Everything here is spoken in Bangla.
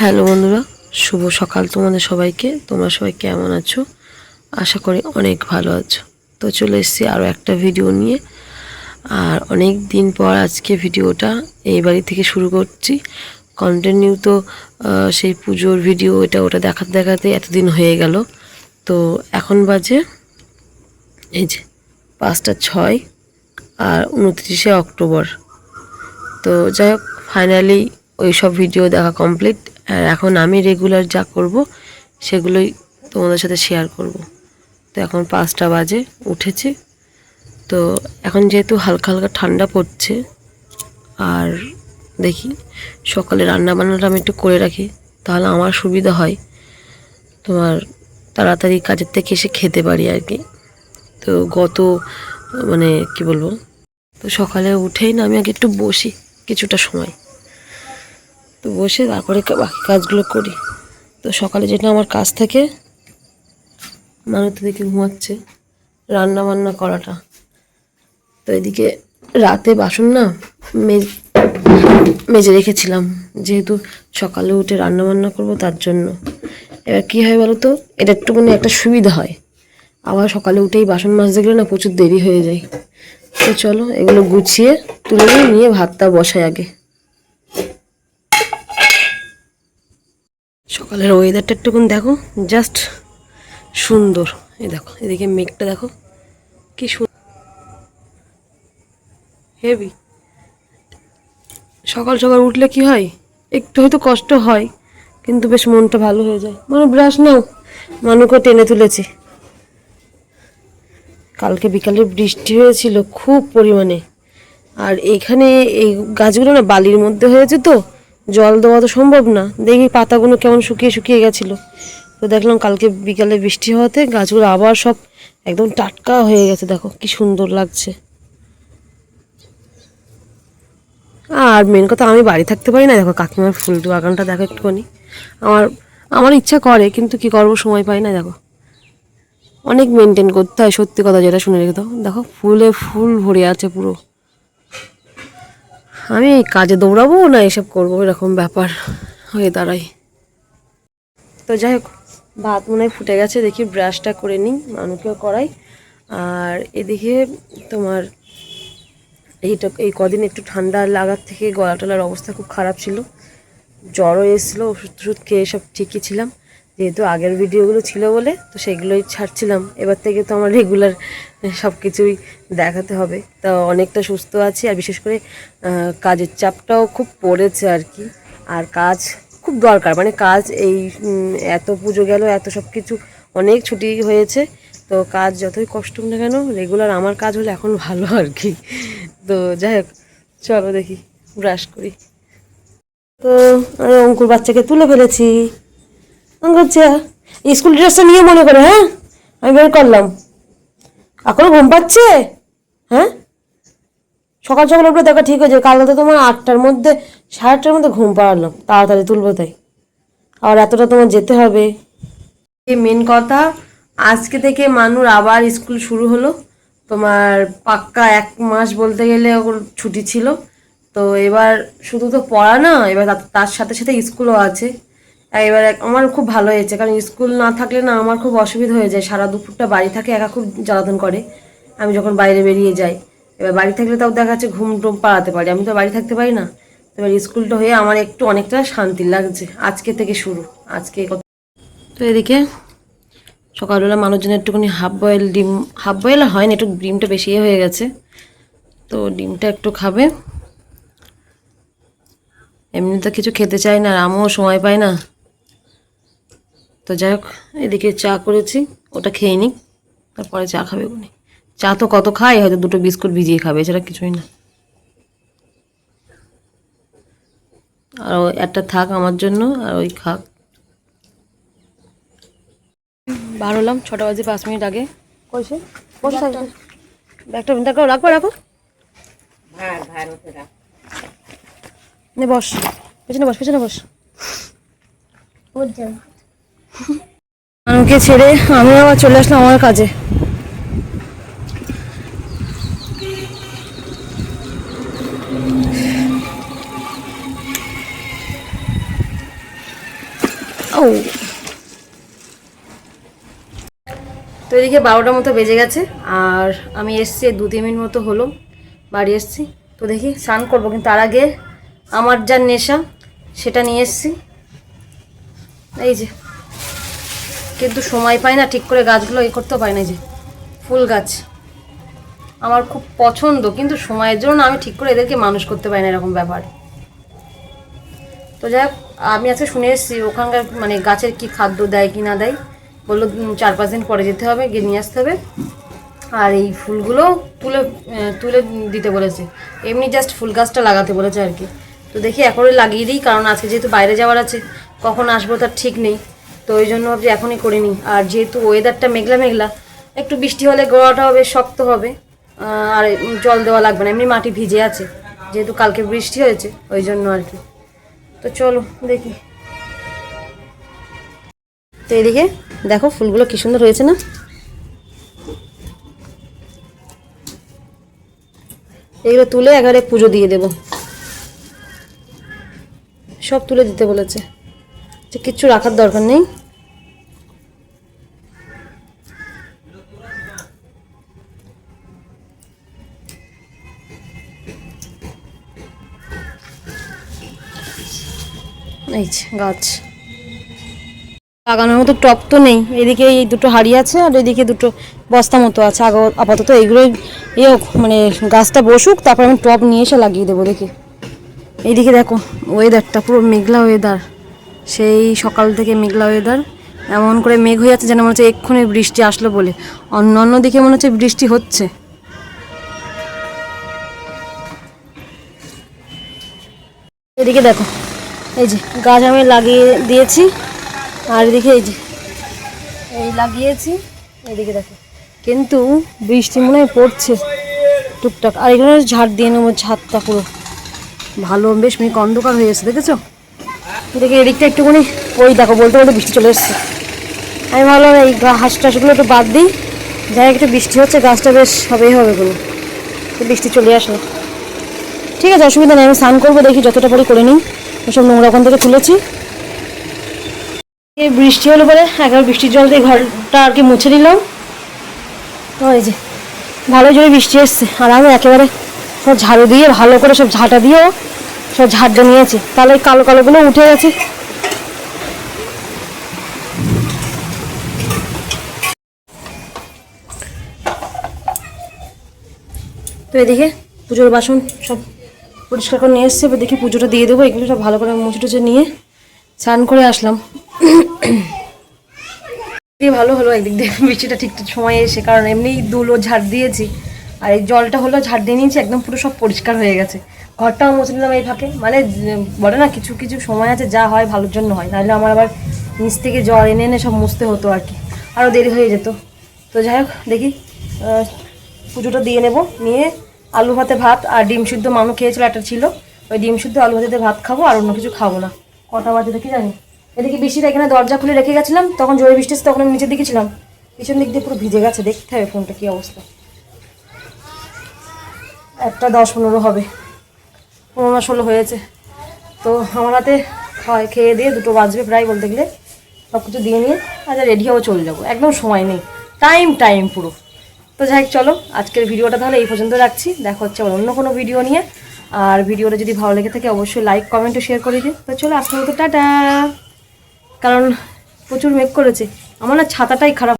হ্যালো বন্ধুরা, শুভ সকাল তোমাদের সবাইকে। তোমরা সবাই কেমন আছো? আশা করি অনেক ভালো আছো। তো চলে এসেছি আরও একটা ভিডিও নিয়ে। আর অনেক দিন পর আজকে ভিডিওটা এই বাড়ি থেকে শুরু করছি। কন্টিনিউ তো সেই পুজোর ভিডিও এটা ওটা দেখাতে দেখাতে এতদিন হয়ে গেল। তো এখন বাজে, এই যে পাঁচটা ছয় আর উনত্রিশে অক্টোবর। তো যাই হোক ফাইনালি ওই সব ভিডিও দেখা কমপ্লিট আর এখন আমি রেগুলার যা করব, সেগুলোই তোমাদের সাথে শেয়ার করব। তো এখন পাঁচটা বাজে, উঠেছি। তো এখন যেহেতু হালকা হালকা ঠান্ডা পড়ছে, আর দেখি সকালে রান্না বান্নাটা আমি একটু করে রাখি, তাহলে আমার সুবিধা হয়। তোমার তাড়াতাড়ি কাজের থেকে এসে খেতে পারি আর কি। তো গত মানে কি বলব, তো সকালে উঠেই না আমি আগে একটু বসি, কিছুটা সময়। তো বসে তারপরে বাকি কাজগুলো করি। তো সকালে যেটা আমার কাজ থাকে মানুষ তো দেখে ঘুমাচ্ছে রান্না বান্না করাটা। তো এদিকে রাতে বাসন না মেজে রেখেছিলাম, যেহেতু সকালে উঠে রান্না বান্না করব তার জন্য। এবার কী হয় বলো তো, এটা একটুখানি একটা সুবিধা হয়। আবার সকালে উঠেই বাসন মাজতে গেলে না প্রচুর দেরি হয়ে যায়। তো চলো এগুলো গুছিয়ে তুলে নিয়ে ভাতটা বসাই আগে। সকালের ওয়েদারটা একটুকুন দেখো জাস্ট সুন্দর। এই দেখো, এদিকে মেঘটা দেখো, কি সুন্দর হেভি। সকাল সকাল উঠলে কি হয়? একটু হয়তো কষ্ট হয়, কিন্তু বেশ মনটা ভালো হয়ে যায়। মানে ব্রাশ নাও, মানুকে টেনে তুলেছি। কালকে বিকালে বৃষ্টি হয়েছিল খুব পরিমাণে। আর এখানে এই গাছগুলো না বালির মধ্যে হয়েছে তো জল দেওয়া তো সম্ভব না। দেখি পাতাগুলো কেমন শুকিয়ে শুকিয়ে গেছিল। তো দেখলাম কালকে বিকালে বৃষ্টি হওয়াতে গাছগুলো আবার সব একদম টাটকা হয়ে গেছে। দেখো, কি সুন্দর লাগছে। আর মেন কথা আমি বাড়ি থাকতে পারি না। দেখো, কাকিমার ফুল বাগানটা দেখো একটুখানি। আমার আমার ইচ্ছা করে, কিন্তু কি করব, সময় পাই না। দেখো, অনেক মেনটেন করতে হয়। সত্যি কথা যেটা শুনে রেখে দাও। দেখো, ফুলে ফুল ভরে আছে পুরো। আমি কাজে দৌড়াবো না এসব করব? এরকম ব্যাপার হয়ে দাঁড়াই। তো যাই হোক, ভাত মনে হয় ফুটে গেছে, দেখি ব্রাশটা করে নিই মানুষকেও করাই। আর এদিকে তোমার এইটা, এই কদিন একটু ঠান্ডা লাগার থেকে গলা টলার অবস্থা খুব খারাপ ছিল। জ্বরও এসেছিল ওষুধ টষুধ খেয়ে সব ঠিকই ছিলাম। যেহেতু আগের ভিডিওগুলো ছিল বলে, তো সেগুলোই ছাড়ছিলাম। এবার থেকে তো আমার রেগুলার সব কিছুই দেখাতে হবে। তা অনেকটা সুস্থ আছি, আর বিশেষ করে কাজের চাপটাও খুব পড়েছে আর কি। আর কাজ খুব দরকার মানে কাজ এই এত পুজো গেল, এত সব কিছু অনেক ছুটি হয়েছে। তো কাজ যতই কষ্ট না কেন রেগুলার আমার কাজ হলে এখন ভালো আর কি। তো যাই হোক, চলো দেখি ব্রাশ করি। তো আমি অঙ্কুর বাচ্চাকে তুলে ফেলেছি। যা স্কুল ড্রেসটা নিয়ে মনে করে হ্যাঁ? আমি বের করলাম। এখনও ঘুম পাচ্ছে? হ্যাঁ? সকাল সকাল উপরে দেখা ঠিক হয়েছে, কাল তো তোমার আটটার মধ্যে, সাড়ে আটটার মধ্যে ঘুম পাড়ালাম, তাড়াতাড়ি তুলবো তাই। আর এতটা তোমার যেতে হবে। মেন কথা, আজকে থেকে মানুর আবার স্কুল শুরু হলো। তোমার পাক্কা এক মাস বলতে গেলে ওর ছুটি ছিল। তো এবার শুধু তো পড়া না, এবার তার- সাথে সাথে স্কুলও আছে। এবার আমার খুব ভালো হয়েছে, কারণ স্কুল না থাকলে না আমার খুব অসুবিধা হয়ে যায়। সারা দুপুরটা বাড়ি থাকে, একা খুব জ্বালাতন করে। আমি যখন বাইরে বেরিয়ে যাই, এবার বাড়ি থাকলে তাও দেখা যাচ্ছে ঘুম টুম পাড়াতে পারি। আমি তো বাড়ি থাকতে পারি না। এবার স্কুলটা হয়ে আমার একটু অনেকটা শান্তি লাগছে, আজকে থেকে শুরু। আজকে তো এদিকে সকালবেলা মানুষজনের একটুখানি হাফ বয়েল ডিম হাফ বয়েল হয় না, একটু ডিমটা বেশি ইয়ে হয়ে গেছে। তো ডিমটা একটু খাবে। এমনি তো কিছু খেতে চাই না, আর আমিও সময় পাই না। তো যাই হোক এদিকে চা করেছি ওটা খেয়ে নিই তারপরে চা খাবে উনি। চা তো কত খায় হয়তো দুটো বিস্কুট ভিজিয়ে খাবে এছাড়া কিছুই না। আর একটা থাক আমার জন্য আর ওই খাক। বার হলাম ছটা বাজে পাঁচ মিনিট আগে। কইছে? বসে থাকবে ব্যাগটা দেখো রাখো রাখো নে বস। পেছনে বস পেছনে বস। আমাকে ছেড়ে আমি আবার চলে আসলাম আমার কাজে। তো এদিকে বারোটার মতো বেজে গেছে, আর আমি এসছি, দু তিন মিনিট মতো হলো, বাড়ি এসছি। তো দেখি স্নান করব, কিন্তু তার আগে আমার যা নেশা, সেটা নিয়ে এসছি। এই যে। কিন্তু সময় পাই না, ঠিক করে গাছগুলো এ করতেও পাই না যে, ফুল গাছ। আমার খুব পছন্দ, কিন্তু সময়ের জন্য আমি ঠিক করে এদেরকে মানুষ করতে পারি না এরকম ব্যাপার। তো যাই আমি আজকে শুনে এসেছি, ওখানকার মানে গাছের কি খাদ্য দেয়, কি না দেয়। বলল চার পাঁচ দিন পরে যেতে হবে, গিয়ে নিয়ে আসতে হবে। আর এই ফুলগুলো তুলে তুলে দিতে বলেছে। এমনি জাস্ট ফুল গাছটা লাগাতে বলেছে আর কি। তো দেখি এখনই লাগিয়ে দিই, কারণ আজকে যেহেতু বাইরে যাওয়ার আছে, কখন আসব তার ঠিক নেই। তো ওই জন্য ভাবছি এখনই করে নিই। আর যেহেতু ওয়েদারটা মেঘলা মেঘলা, একটু বৃষ্টি হলে গোড়াটা হবে, শক্ত হবে আর জল দেওয়া লাগবে না, এমনি মাটি ভিজে আছে, যেহেতু কালকে বৃষ্টি হয়েছে, ওই জন্য আর কি। তো চলো, দেখি। তো এদিকে দেখো, ফুলগুলো কি সুন্দর হয়েছে না? এগুলো তুলে একেবারে পুজো দিয়ে দেব। সব তুলে দিতে বলেছে। কিচ্ছু রাখার দরকার নেই। এই গাছ। লাগানোর মতো টপ তো নেই। এদিকে এই দুটো হাড়ি আছে আর এদিকে দুটো বস্তা মতো আছে। আগ আপাতত এইগুলোই হোক, মানে গাছটা বসুক তারপর আমি টপ নিয়ে এসে লাগিয়ে দেবো দেখি। এইদিকে দেখো ওয়েদারটা পুরো মেঘলা ওয়েদার সেই সকাল থেকে মেঘলা ওয়েদার এমন করে মেঘ হয়ে যাচ্ছে যেন মনে হচ্ছে এক্ষুনি বৃষ্টি আসলো বলে। অন্য অন্য দিকে মনে হচ্ছে বৃষ্টি হচ্ছে। এদিকে দেখো, এই যে গাছ আমি লাগিয়ে দিয়েছি, আর এদিকে এই যে, এই লাগিয়েছি, এদিকে দেখো। কিন্তু বৃষ্টি মনে হয় পড়ছে টুকটাক। আর এখানে ঝাড় দিয়ে নেব ছাদটা পুরো। ভালো, বেশ মেঘ অন্ধকার হয়ে গেছে, দেখেছ? দেখে, এদিকটা একটুখানি, ওই দেখো, বলতে বলতে বৃষ্টি চলে এসছে। আমি ভাবলাম এই হাঁস টাসগুলো একটু বাদ দিই, যাই একটু বৃষ্টি হচ্ছে, গাছটা বেশ হবেই হবে কোনো বৃষ্টি চলে আসলো ঠিক আছে, অসুবিধা নেই, আমি স্নান করব, দেখি যতটা পারি করে নিই। ওসব নোংরা ওখান থেকে তুলেছি। এই বৃষ্টি হলো পরে একবার বৃষ্টির জল দিয়ে ঘরটা আর কি মুছে দিলাম ওই যে ভালো জোরে বৃষ্টি এসছে। আর আমি একেবারে সব ঝাড়ু দিয়ে, ভালো করে সব ঝাঁটা দিয়েও সব ঝাড়টা নিয়েছি। তাহলে এই কালো কালোগুলো উঠে গেছে। তো এদিকে পুজোর বাসন সব পরিষ্কার করে নিয়ে এসছে। এবার দেখি পুজোটা দিয়ে দেবো। এগুলো সব ভালো করে মুছে টুচে নিয়ে স্নান করে আসলাম। ভালো হলো একদিক দিয়ে। বৃষ্টিটা ঠিক সময় এসে, কারণ এমনি দুলো ঝাড় দিয়েছি। আর এই জলটা হলো ঝাড় দিয়ে নিয়েছি, একদম পুরো সব পরিষ্কার হয়ে গেছে। ঘরটাও মুছে নিলাম এই ফাঁকে। মানে বলে না, কিছু কিছু সময় আছে, যা হয় ভালোর জন্য হয়। নাহলে আমার আবার নিচ থেকে জল এনে এনে সব মুছতে হতো আর কি। আরও দেরি হয়ে যেত। তো যাই হোক, দেখি পুজোটা দিয়ে নেব। নিয়ে আলু ভাতে ভাত আর ডিম সিদ্ধ মানু খেয়েছিল, একটা ছিল। ওই ডিম সিদ্ধ আলু ভাতে ভাত খাব, আর অন্য কিছু খাব না। কটা বাজে দেখি জানি। এদিকে বৃষ্টিটা এখানে দরজা খুলে রেখে গেছিলাম, তখন জোরে বৃষ্টি তখন আমি নিচের দিকে ছিলাম। পিছন দিক দিয়ে পুরো ভিজে গেছে, দেখতে হবে ফোনটা কী অবস্থা। একটা দশ পনেরো হবে। পনেরো মাস হলো হয়েছে। তো আমার হাতে খাওয়াই খেয়ে দিয়ে দুটো বাজবে প্রায় বলতে গেলে। সব কিছু দিয়ে নিয়ে আচ্ছা রেডি হব, চলে যাব। একদম সময় নেই। টাইম টাইম পুরো। তো যাই চলো, আজকের ভিডিওটা তাহলে এই পর্যন্ত রাখছি। দেখা হচ্ছে আবার অন্য কোনো ভিডিও নিয়ে। আর ভিডিওটা যদি ভালো লেগে থাকে, অবশ্যই লাইক কমেন্ট ও শেয়ার করে দিও। তো চলো, আজকের মতো টাটা। কারণ প্রচুর মেঘ করেছে। আমার না ছাতাটাই খারাপ